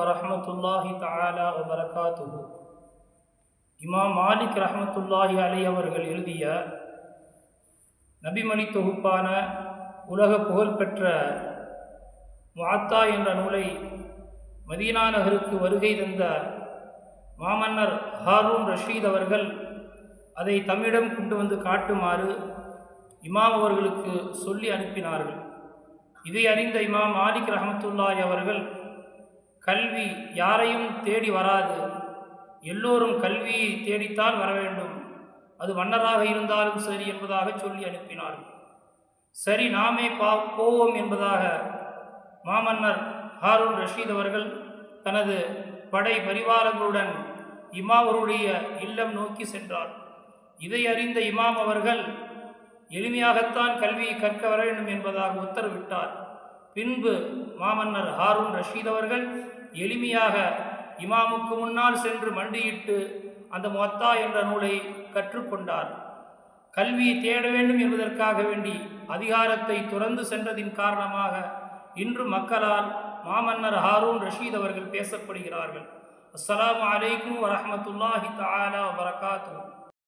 வரமத்துல்லாஹி தாலா வபரகாத்துஹு. இமாம் மாலிக் ரஹமத்துல்லாஹி அலை அவர்கள் எழுதிய நபிமணி தொகுப்பான உலக புகழ்பெற்ற வாத்தா என்ற நூலை மதீனா நகருக்கு வருகை தந்த மாமன்னர் ஹாரூன் ரஷீத் அவர்கள் அதை தம்மிடம் கொண்டு வந்து காட்டுமாறு இமாம் அவர்களுக்கு சொல்லி அனுப்பினார்கள். இதை அறிந்த இமாம் மாலிக் ரஹமத்துல்லாஹி அவர்கள் கல்வி யாரையும் தேடி வராது. எல்லோரும் கல்வியை தேடித்தான் வர வேண்டும். அது மன்னராக இருந்தாலும் சரி என்பதாக சொல்லி அனுப்பினார் சரி நாமே பா போவோம் என்பதாக மாமன்னர் ஹாரூன் ரஷீத் அவர்கள் தனது படை பரிவாரங்களுடன் இமாவருடைய இல்லம் நோக்கி சென்றார். இதை அறிந்த இமாம் அவர்கள் எளிமையாகத்தான் கல்வியை கற்க வர வேண்டும் என்பதாக உத்தரவிட்டார். பின்பு மாமன்னர் ஹாரூன் ரஷீத் அவர்கள் எளிமையாக இமாமுக்கு முன்னால் சென்று மண்டியிட்டு அந்த மொத்தா என்ற நூலை கற்றுக்கொண்டார். கல்வியை தேட வேண்டும் என்பதற்காக வேண்டி அதிகாரத்தை துறந்து சென்றதின் காரணமாக இன்று மக்களால் மாமன்னர் ஹாரூன் ரஷீத் அவர்கள் பேசப்படுகிறார்கள். அஸ்லாம் அலைக்கும் வரமத்துல்லாஹி தாலா வரகாத்து